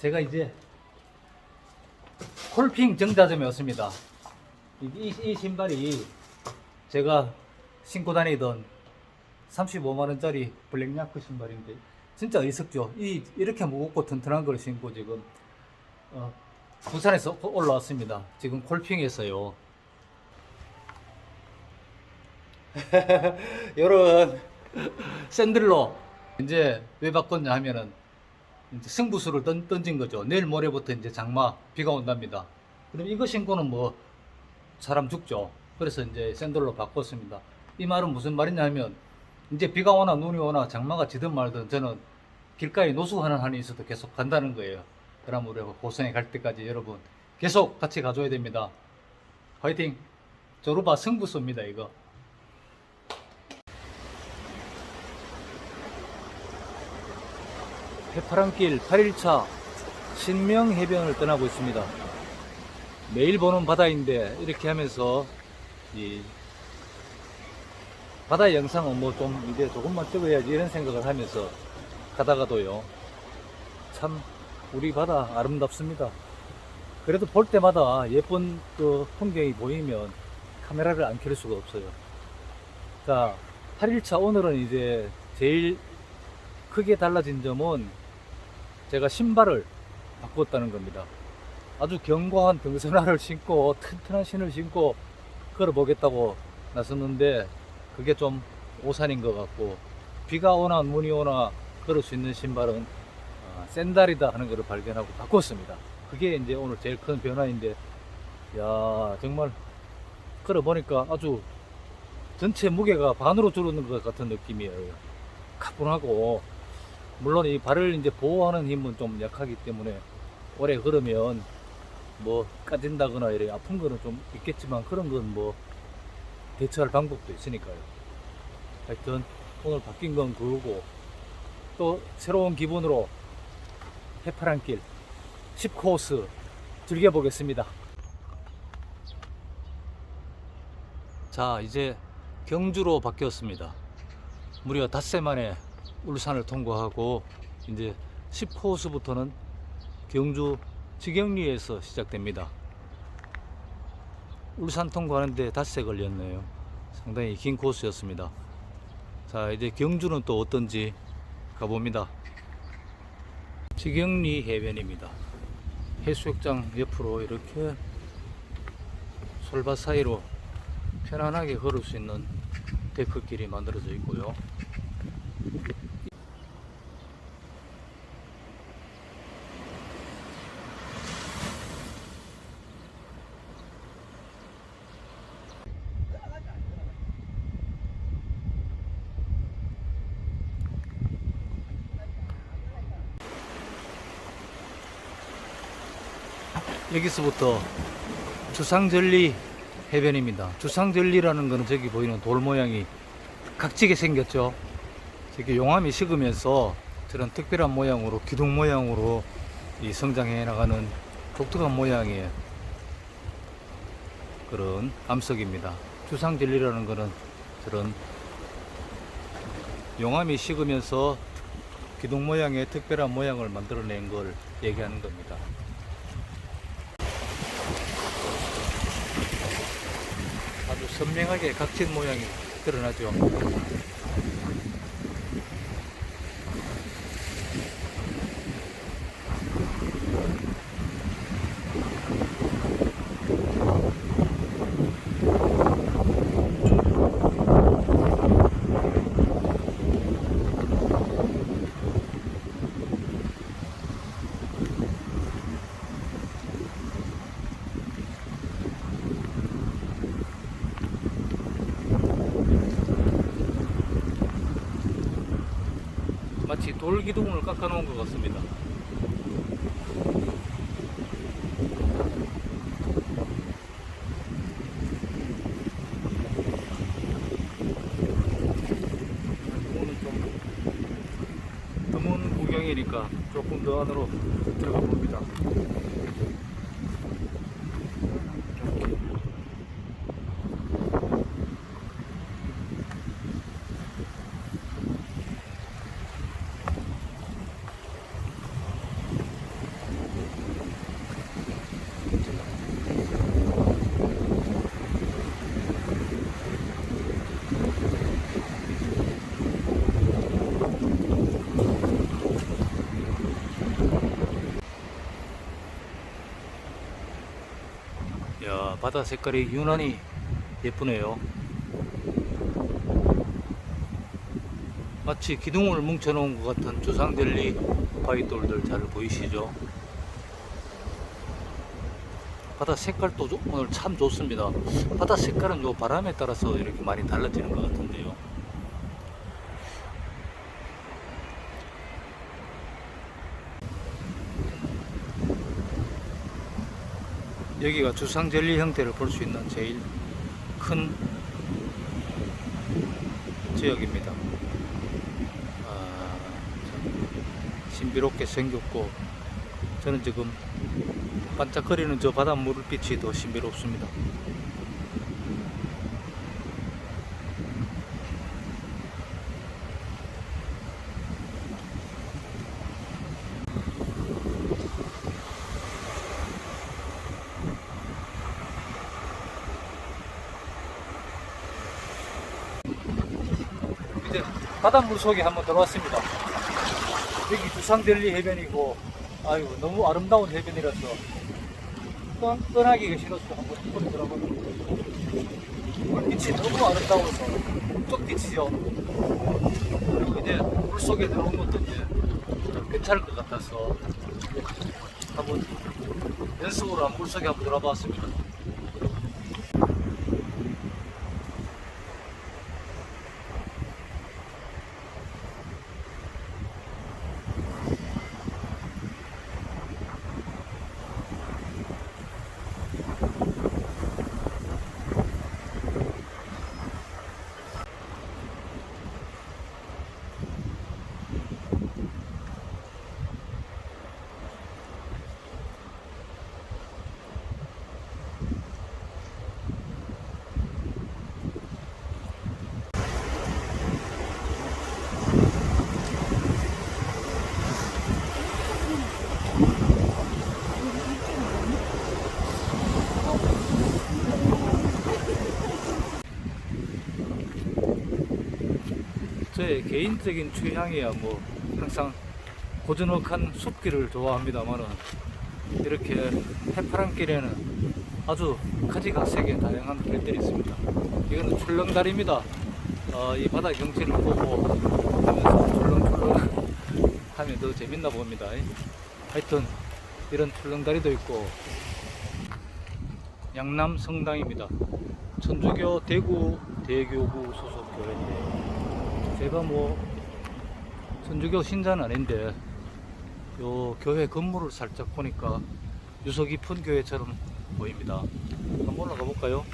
제가 이제 콜핑 정자점에 왔습니다. 이, 이, 이 신발이 제가 신고 다니던 35만원짜리 블랙야크 신발인데 진짜 어리석죠. 이, 이렇게 무겁고 튼튼한 걸 신고 지금 어, 부산에서 올라왔습니다. 지금 콜핑에서요. 요런 샌들로 이제 왜 바꿨냐 하면은 승부수를 던, 던진 거죠. 내일 모레부터 이제 장마 비가 온답니다. 그럼 이거 신고는 뭐 사람 죽죠. 그래서 이제 샌들로 바꿨습니다. 이 말은 무슨 말이냐 하면 이제 비가 오나 눈이 오나 장마가 지든 말든 저는 길가에 노숙하는 한이 있어도 계속 간다는 거예요. 우리가 고성에 갈 때까지 여러분 계속 같이 가줘야 됩니다. 화이팅! 조르바 승부수입니다 이거. 해파랑길 8일차 신명해변을 떠나고 있습니다. 매일 보는 바다인데 이렇게 하면서 이 바다 영상은 뭐 좀 이제 조금만 찍어야지 이런 생각을 하면서 가다가도요 참 우리 바다 아름답습니다. 그래도 볼 때마다 예쁜 그 풍경이 보이면 카메라를 안 켤 수가 없어요. 자, 8일차 오늘은 이제 제일 크게 달라진 점은 제가 신발을 바꿨다는 겁니다. 아주 견고한 등산화를 신고 튼튼한 신을 신고 걸어보겠다고 나섰는데 그게 좀 오산인 것 같고 비가 오나 눈이 오나 걸을 수 있는 신발은 아, 샌달이다 하는 것을 발견하고 바꿨습니다. 그게 이제 오늘 제일 큰 변화인데 야 정말 걸어보니까 아주 전체 무게가 반으로 줄어든 것 같은 느낌이에요. 가뿐하고 물론 이 발을 이제 보호하는 힘은 좀 약하기 때문에 오래 걸으면 뭐 까진다거나 이래 아픈 거는 좀 있겠지만 그런 건 뭐 대처할 방법도 있으니까요. 하여튼 오늘 바뀐 건 그거고 또 새로운 기분으로 해파랑길 10코스 즐겨보겠습니다. 자 이제 경주로 바뀌었습니다. 무려 닷새 만에 울산을 통과하고 이제 10코스부터는 경주 지경리에서 시작됩니다. 울산 통과하는데 닷새 걸렸네요. 상당히 긴 코스였습니다. 자, 이제 경주는 또 어떤지 가봅니다. 지경리 해변입니다. 해수욕장 옆으로 이렇게 솔밭 사이로 편안하게 걸을 수 있는 데크길이 만들어져 있고요. 여기서부터 주상절리 해변입니다. 주상절리라는 거는 저기 보이는 돌 모양이 각지게 생겼죠. 저기 용암이 식으면서 저런 특별한 모양으로 기둥 모양으로 이 성장해 나가는 독특한 모양의 그런 암석입니다. 주상절리라는 거는 저런 용암이 식으면서 기둥 모양의 특별한 모양을 만들어낸 걸 얘기하는 겁니다. 아주 선명하게 각진 모양이 드러나죠. 마치 돌 기둥을 깎아 놓은 것 같습니다. 오늘 좀 드문 구경이니까 조금 더 안으로 들어가 봅니다. 바다 색깔이 유난히 예쁘네요. 마치 기둥을 뭉쳐놓은 것 같은 주상젤리 바위돌들 잘 보이시죠? 바다 색깔도 조- 오늘 참 좋습니다. 바다 색깔은 요 바람에 따라서 이렇게 많이 달라지는 것 같은데요. 여기가 주상젤리 형태를 볼 수 있는 제일 큰 지역입니다. 아, 참 신비롭게 생겼고 저는 지금 반짝거리는 저 바닷물빛이 더 신비롭습니다. 이제 바닷물 속에 한번 들어왔습니다. 여기 두상델리 해변이고, 아유 너무 아름다운 해변이라서 뻔 뻔하게 신어서 한번 한번 들어보면 물빛이 너무 아름다워서 뚝 비치죠. 그리고 이제 물 속에 들어온 것도 이제 좀 괜찮을 것 같아서 한번 연습으로 한번 물 속에 한번 들어봤습니다. 제 개인적인 취향이야 뭐 항상 고즈넉한 숲길을 좋아합니다만은 이렇게 해파랑길에는 아주 가지각색의 다양한 길들이 있습니다. 이거는 출렁다리입니다. 어, 이 바다 경치를 보고 하면서 출렁출렁 하면 더 재밌나 봅니다. 하여튼 이런 출렁다리도 있고 양남 성당입니다. 천주교 대구 대교구 소속 교회인데 제가 뭐 천주교 신자는 아닌데 요 교회 건물을 살짝 보니까 유서 깊은 교회처럼 보입니다. 한번 올라가 볼까요?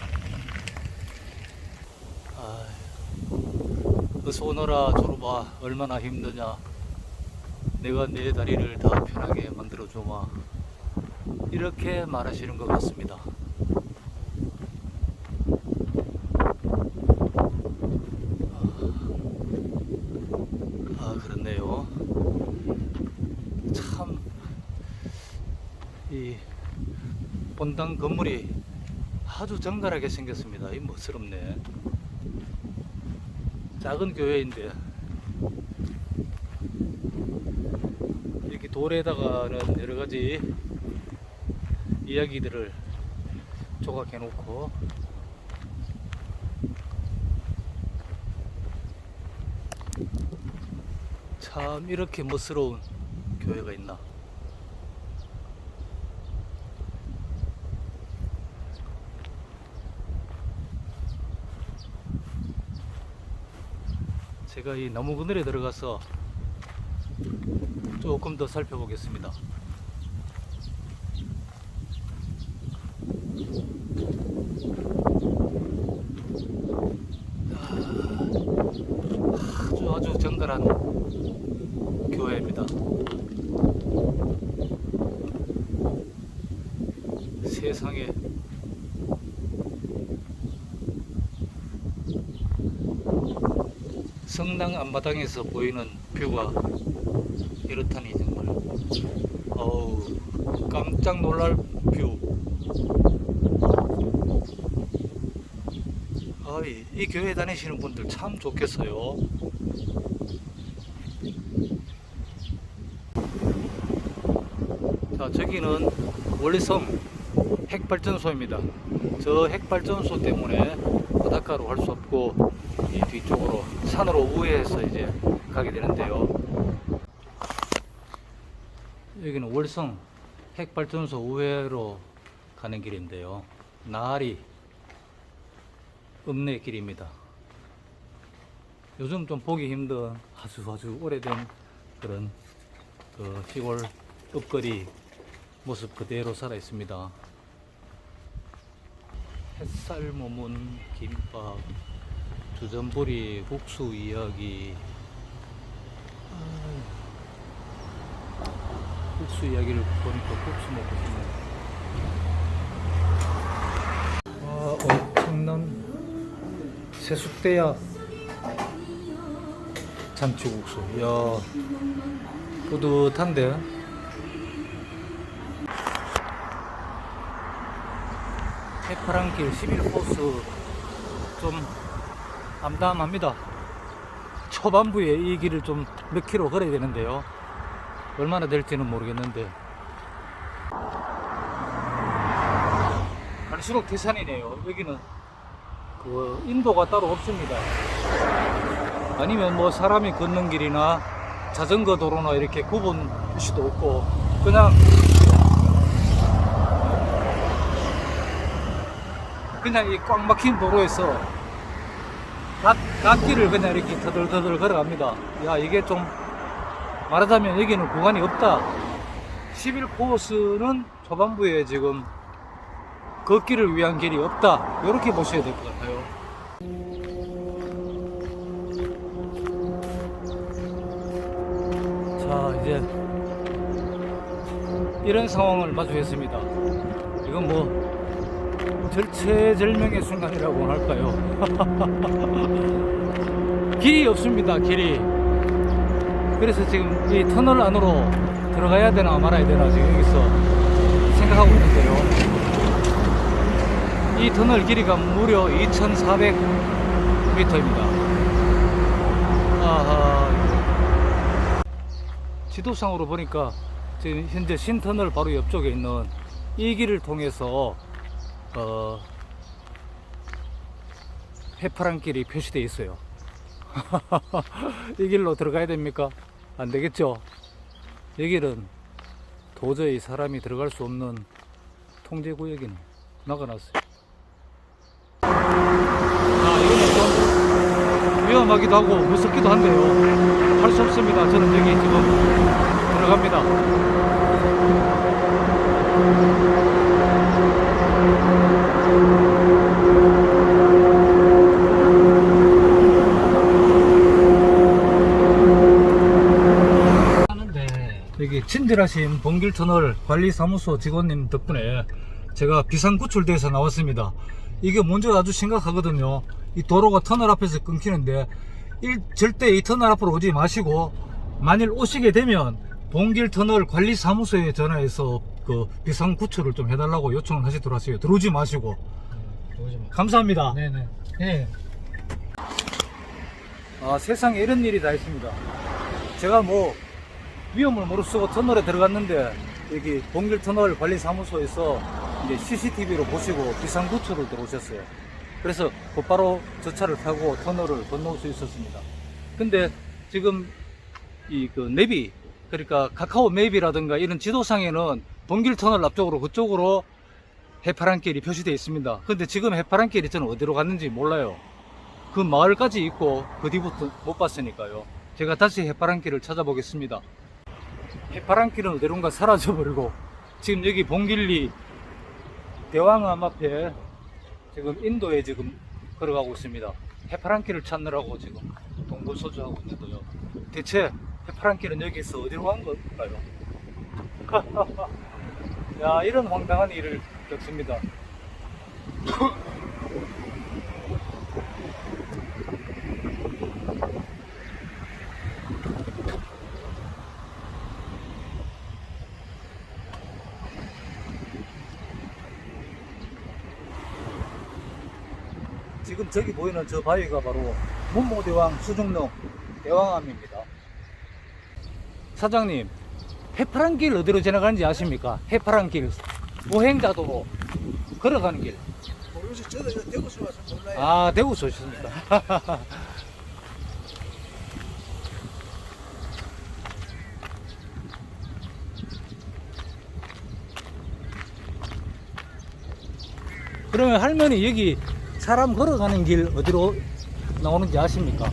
아, 어서 오너라 졸업아 얼마나 힘드냐 내가 내 다리를 다 편하게 만들어 줘마 이렇게 말하시는 것 같습니다. 아 그렇네요. 참 이 본당 건물이 아주 정갈하게 생겼습니다. 이 멋스럽네. 작은 교회인데 이렇게 돌에다가는 여러 가지 이야기들을 조각해 놓고 참 이렇게 멋스러운 교회가 있나 제가 이 나무 그늘에 들어가서 조금 더 살펴보겠습니다 아주 아주 정갈한 교회입니다. 세상에 성당 앞마당에서 보이는 뷰가 이렇다니 정말. 어우 깜짝 놀랄 뷰. 어이, 이 교회 다니시는 분들 참 좋겠어요. 자 저기는 원리섬 핵발전소입니다. 저 핵발전소 때문에 바닷가로 갈수 없고 산으로 우회해서 이제 가게 되는데요. 여기는 월성 핵발전소 우회로 가는 길인데요. 나리 읍내 길입니다. 요즘 좀 보기 힘든 아주 아주 오래된 그런 그 시골 읍거리 모습 그대로 살아 있습니다. 햇살 머문 김밥, 주전부리 국수 이야기. 아유, 국수 이야기를 보니까 국수 먹고 싶네. 아, 엄청난 세숫대야 참치국수. 이야, 뿌듯한데? 해파랑길 11코스 좀 암담합니다. 초반부에 이 길을 좀 몇 킬로 걸어야 되는데요. 얼마나 될지는 모르겠는데. 갈수록 태산이네요. 여기는 그 인도가 따로 없습니다. 아니면 뭐 사람이 걷는 길이나 자전거 도로나 이렇게 구분 표시도 없고 그냥 그냥 이 꽉 막힌 도로에서 갓, 갓길을 그냥 이렇게 터들터들 걸어갑니다. 야, 이게 좀 말하자면 여기는 구간이 없다. 11코스는 초반부에 지금 걷기를 위한 길이 없다. 이렇게 보셔야 될 것 같아요. 자, 이제 이런 상황을 마주했습니다. 이건 뭐 절체절명의 순간이라고 할까요? 길이 없습니다, 길이. 그래서 지금 이 터널 안으로 들어가야 되나 말아야 되나 지금 여기서 생각하고 있는데요. 이 터널 길이가 무려 2,400m입니다. 아하. 지도상으로 보니까 지금 현재 신터널 바로 옆쪽에 있는 이 길을 통해서 어, 해파란 길이 표시되어 있어요. 이 길로 들어가야 됩니까? 안 되겠죠? 여기는 도저히 사람이 들어갈 수 없는 통제구역이네. 막아놨어요. 아, 이거는 좀 위험하기도 하고 무섭기도 한데요. 할 수 없습니다. 저는 여기 지금 들어갑니다. 여기 친절하신 봉길터널 관리사무소 직원님 덕분에 제가 비상구출돼서 나왔습니다. 이게 먼저 아주 심각하거든요. 이 도로가 터널 앞에서 끊기는데 일- 절대 이 터널 앞으로 오지 마시고 만일 오시게 되면 봉길터널 관리사무소에 전화해서 그 비상구출을 좀 해달라고 요청을 하시도록 하세요. 들어오지 마시고 오지 마. 감사합니다. 네네. 네. 아, 세상에 이런 일이 다 있습니다. 제가 뭐 위험을 무릅쓰고 터널에 들어갔는데 여기 동길 터널 관리사무소에서 이제 CCTV로 보시고 비상 구출을 들어오셨어요. 그래서 곧바로 저 차를 타고 터널을 건너올 수 있었습니다. 근데 지금 이 그 내비 그러니까 카카오 맵이라든가 이런 지도상에는 동길 터널 앞쪽으로 그쪽으로 해파란 길이 표시되어 있습니다. 근데 지금 해파란 길이 저는 어디로 갔는지 몰라요. 그 마을까지 있고 그 뒤부터 못 봤으니까요. 제가 다시 해파란 길을 찾아보겠습니다. 해파란 길은 어디론가 사라져버리고 지금 여기 봉길리 대왕암 앞에 지금 인도에 지금 걸어가고 있습니다. 해파란 길을 찾느라고 지금 동분서주하고 있는데요. 대체 해파란 길은 여기서 어디로 간 걸까요? 야 이런 황당한 일을 겪습니다. 지금 저기 보이는 저 바위가 바로 문모대왕 수중릉 대왕암입니다. 사장님, 해파란 길 어디로 지나가는지 아십니까? 해파란 길, 보행자도로 걸어가는 길. 대구시 저도 이거 대구시 와서 몰라요. 아, 대구서 오셨습니까? 그러면 할머니 여기 사람 걸어가는 길 어디로 나오는지 아십니까?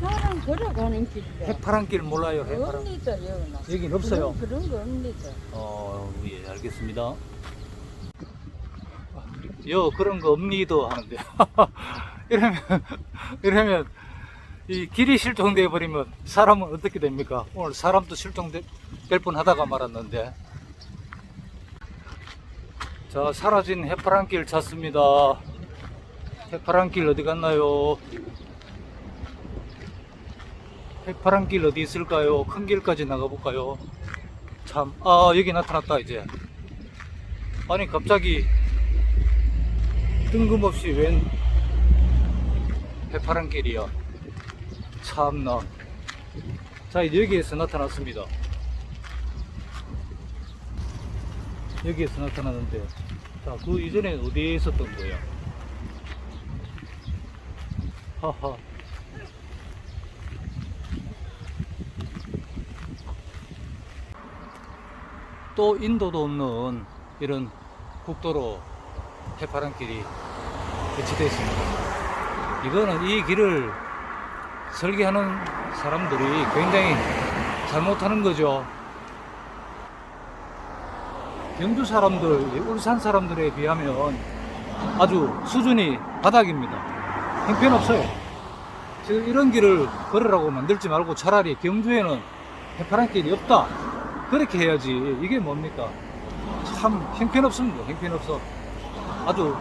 사람 걸어가는 길이다. 해파란 길 몰라요, 해파란. 없니다, 여기는. 여긴 없어요. 그런, 그런 거 없니다. 어, 예, 알겠습니다. 여 그런 거 없니도 하는데 이러면 이러면 이 길이 실종돼 버리면 사람은 어떻게 됩니까? 오늘 사람도 실종될 뻔하다가 말았는데 자 사라진 해파란 길 찾습니다. 해파란 길 어디 갔나요? 해파란 길 어디 있을까요? 큰 길까지 나가볼까요? 참, 아, 여기 나타났다, 이제. 아니, 갑자기 뜬금없이 웬 해파란 길이야. 참나. 자, 이제 여기에서 나타났습니다. 여기에서 나타났는데, 자, 그 이전에 어디에 있었던 거야? 또 인도도 없는 이런 국도로 해파란 길이 배치되어 있습니다. 이거는 이 길을 설계하는 사람들이 굉장히 잘못하는 거죠. 경주 사람들, 울산 사람들에 비하면 아주 수준이 바닥입니다. 형편없어요. 지금 이런 길을 걸으라고 만들지 말고 차라리 경주에는 해파란 길이 없다. 그렇게 해야지. 이게 뭡니까? 참 형편없습니다. 형편없어. 아주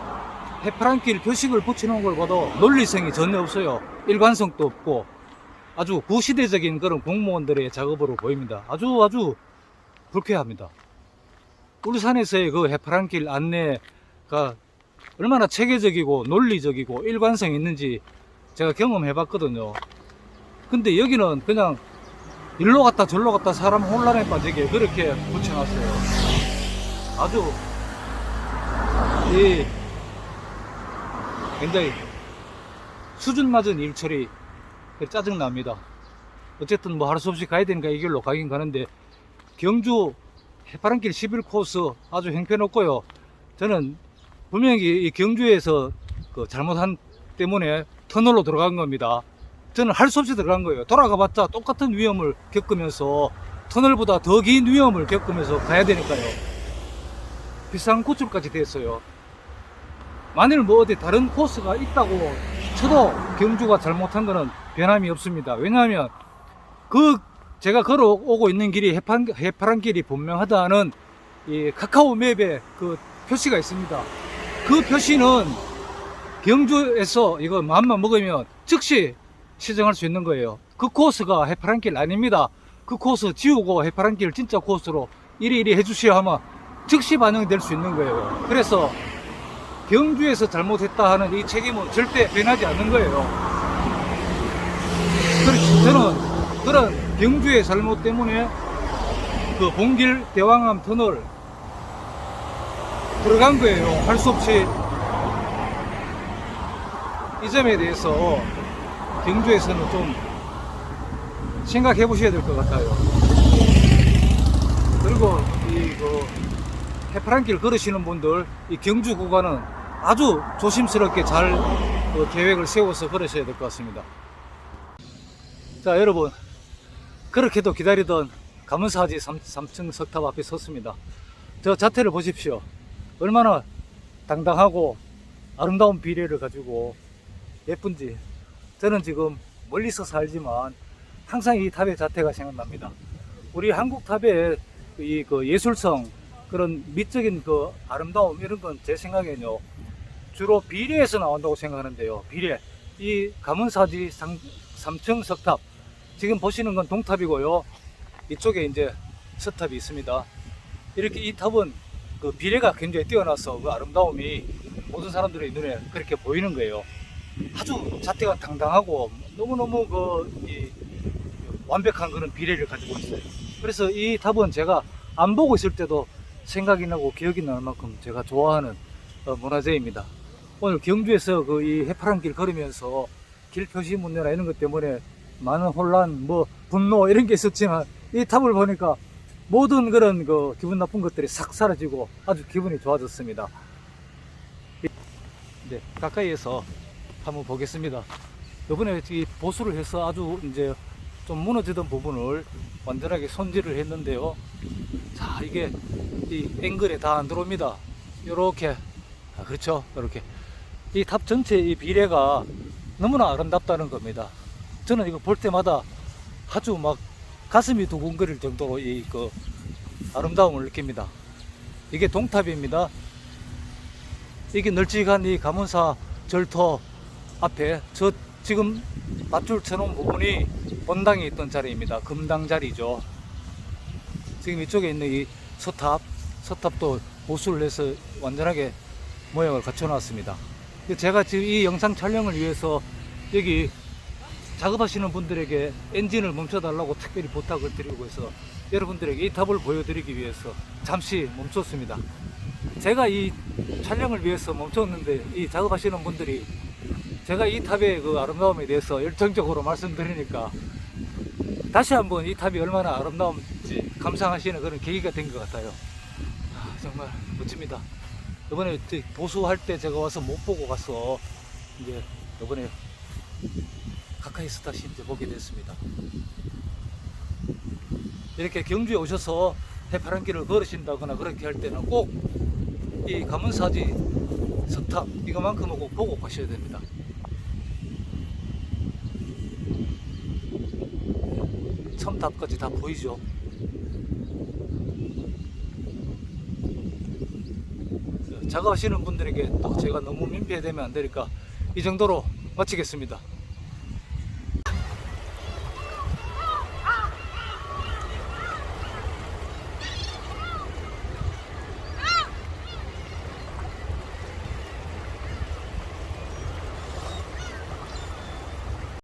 해파란 길 표식을 붙이는 걸 봐도 논리성이 전혀 없어요. 일관성도 없고 아주 구시대적인 그런 공무원들의 작업으로 보입니다. 아주 아주 불쾌합니다. 울산에서의 그 해파란 길 안내가 얼마나 체계적이고 논리적이고 일관성 있는지 제가 경험해 봤거든요. 근데 여기는 그냥 일로 갔다 절로 갔다 사람 혼란에 빠지게 그렇게 붙여놨어요. 아주 이 굉장히 수준 맞은 일 처리 짜증 납니다. 어쨌든 뭐 할 수 없이 가야 되니까 이 길로 가긴 가는데 경주 해파란길 11코스 아주 형편없고요. 저는 분명히 이 경주에서 그 잘못한 때문에 터널로 들어간 겁니다. 저는 할 수 없이 들어간 거예요. 돌아가 봤자 똑같은 위험을 겪으면서 터널보다 더 긴 위험을 겪으면서 가야 되니까요. 비싼 고출까지 됐어요. 만일 뭐 어디 다른 코스가 있다고 쳐도 경주가 잘못한 거는 변함이 없습니다. 왜냐하면 그 제가 걸어오고 있는 길이 해판, 해파란 길이 분명하다는 이 카카오 맵에 그 표시가 있습니다. 그 표시는 경주에서 이거 마음만 먹으면 즉시 시정할 수 있는 거예요. 그 코스가 해파란 길 아닙니다. 그 코스 지우고 해파란 길 진짜 코스로 이리 이리 해주시오 하면 즉시 반영이 될 수 있는 거예요. 그래서 경주에서 잘못했다 하는 이 책임은 절대 변하지 않는 거예요. 그렇지. 저는 그런 경주의 잘못 때문에 그 본길 대왕암 터널 들어간 거예요. 할 수 없이. 이 점에 대해서 경주에서는 좀 생각해 보셔야 될 것 같아요. 그리고 이그 해파란 길 걸으시는 분들 이 경주 구간은 아주 조심스럽게 잘 그 계획을 세워서 걸으셔야 될 것 같습니다. 자 여러분 그렇게도 기다리던 가문사지 3 층 석탑 앞에 섰습니다. 저 자태를 보십시오. 얼마나 당당하고 아름다운 비례를 가지고 예쁜지 저는 지금 멀리서 살지만 항상 이 탑의 자태가 생각납니다. 우리 한국 탑의 이 그 예술성 그런 미적인 그 아름다움 이런 건 제 생각에는요 주로 비례에서 나온다고 생각하는데요. 비례. 이 가문사지 상, 3층 석탑. 지금 보시는 건 동탑이고요. 이쪽에 이제 서탑이 있습니다. 이렇게 이 탑은 그 비례가 굉장히 뛰어나서 그 아름다움이 모든 사람들의 눈에 그렇게 보이는 거예요 아주 자태가 당당하고 너무너무 그, 이, 완벽한 그런 비례를 가지고 있어요. 그래서 이 탑은 제가 안 보고 있을 때도 생각이 나고 기억이 날 만큼 제가 좋아하는 어, 문화재입니다. 오늘 경주에서 그 이 해파란 길 걸으면서 길 표시 문제나 이런 것 때문에 많은 혼란, 뭐 분노 이런 게 있었지만 이 탑을 보니까 모든 그런 그 기분 나쁜 것들이 싹 사라지고 아주 기분이 좋아졌습니다. 네, 가까이에서 한번 보겠습니다. 이번에 이 보수를 해서 아주 이제 좀 무너지던 부분을 완전하게 손질을 했는데요. 자, 이게 이 앵글에 다 안 들어옵니다. 요렇게. 아, 그렇죠. 요렇게. 이 탑 전체 이 비례가 너무나 아름답다는 겁니다. 저는 이거 볼 때마다 아주 막 가슴이 두근거릴 정도로 이 그 아름다움을 느낍니다. 이게 동탑입니다. 이게 널찍한 이 가문사 절터 앞에 저 지금 밧줄 쳐놓은 부분이 본당에 있던 자리입니다. 금당 자리죠. 지금 이쪽에 있는 이 서탑, 서탑도 보수를 해서 완전하게 모양을 갖춰놨습니다. 제가 지금 이 영상 촬영을 위해서 여기 작업하시는 분들에게 엔진을 멈춰달라고 특별히 부탁을 드리고 해서 여러분들에게 이 탑을 보여드리기 위해서 잠시 멈췄습니다. 제가 이 촬영을 위해서 멈췄는데 이 작업하시는 분들이 제가 이 탑의 그 아름다움에 대해서 열정적으로 말씀드리니까 다시 한번 이 탑이 얼마나 아름다운지 감상하시는 그런 계기가 된 것 같아요. 아, 정말 멋집니다. 이번에 저 보수할 때 제가 와서 못 보고 가서 이제 이번에 가까이서 다시 이제 보게 됐습니다. 이렇게 경주에 오셔서 해파란 길을 걸으신다거나 그렇게 할 때는 꼭 이 가문사지 석탑 이거만큼은 꼭 보고 가셔야 됩니다. 첨탑까지 다 보이죠. 작업하시는 분들에게 또 제가 너무 민폐되면 안 되니까 이 정도로 마치겠습니다.